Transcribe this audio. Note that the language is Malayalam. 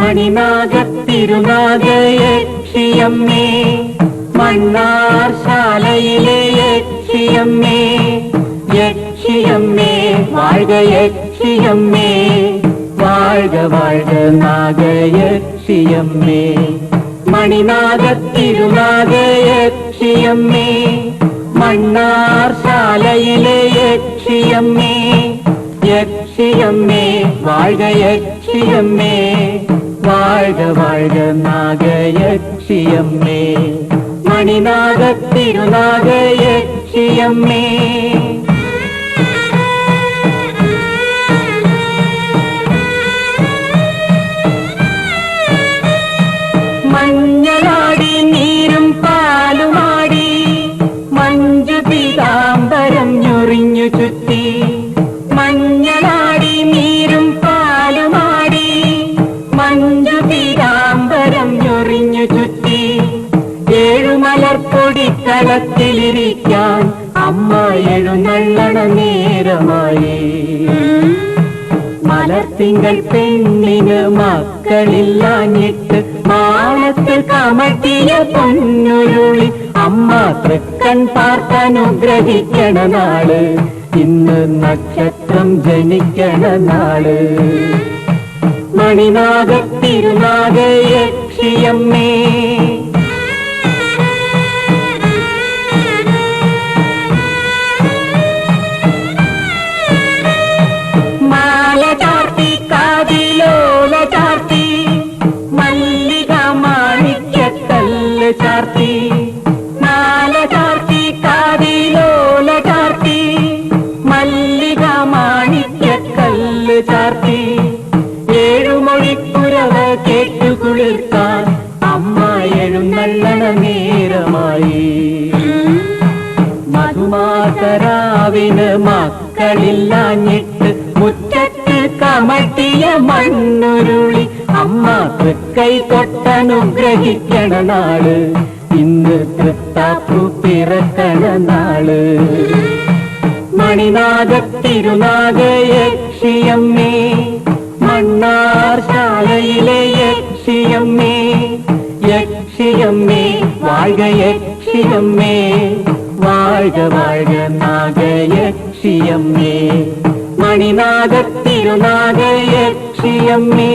മണിനാഗത്തിരുനാഗയക്ഷിയമ്മേ മണ്ണാർ ശാലയിലെ യക്ഷിയമ്മേ യക്ഷിയമ്മേ വാഴ്ക യക്ഷിയമ്മേ വാഴ്ക വാഴ്ക നാഗയക്ഷിയമ്മേ മണിനാഗത്തിരുനാഗയക്ഷിയമ്മേ മണ്ണാർ ശാലയിലെ യക്ഷിയമ്മേ യക്ഷിയമ്മേ വാഴ്ക വാഴ വാഴ്ക നാഗയക്ഷിയമ്മേ മണിനാഗത്തിരുനാഗയക്ഷിയമ്മേ മഞ്ഞളാടി നീരും പാലുമാടി മഞ്ജു പീതാംബരം ഞൊറിഞ്ഞു ചുറ്റി. ഏഴുമലർപ്പൊടി കളത്തിലിരിക്കാൻ അമ്മ എഴുന്നള്ളണ നേരമായി. മലർത്തിങ്കൾ പെണ്ണിന് മക്കളില്ലാഞ്ഞിട്ട് മാനത്തിൽ കമട്ടിയ പൊന്നുരുളി അമ്മ തൃക്കൺ പാർത്തനുഗ്രഹിക്കണ നാൾ ഇന്ന് നക്ഷത്രം ജനിക്കണ നാൾ മണിനാഗത്തിരുനാഗയക്ഷിയമ്മേ. മാല എഴുന്നള്ളണ നേരമായി മധുമാതരാവിന് മക്കളില്ലാഞ്ഞിട്ട് മുറ്റത്ത് കമട്ടിയ മണ്ണുരുളി അമ്മ തൃക്കൈ തൊട്ടനുഗ്രഹിക്കണ നാൾ ഇന്ന് തൃത്താപ്പു പിറക്കണ നാൾ മണിനാഗത്തിരുനാഗയക്ഷിയമ്മേ മണ്ണാർ ശാലയിലെ യക്ഷിയമ്മേ வாழ்க எக்ஷியம்மே வாழ்க வாழ்க நாக எக்ஷியம்மே மணிநாக திருநாக எக்ஷியம்மே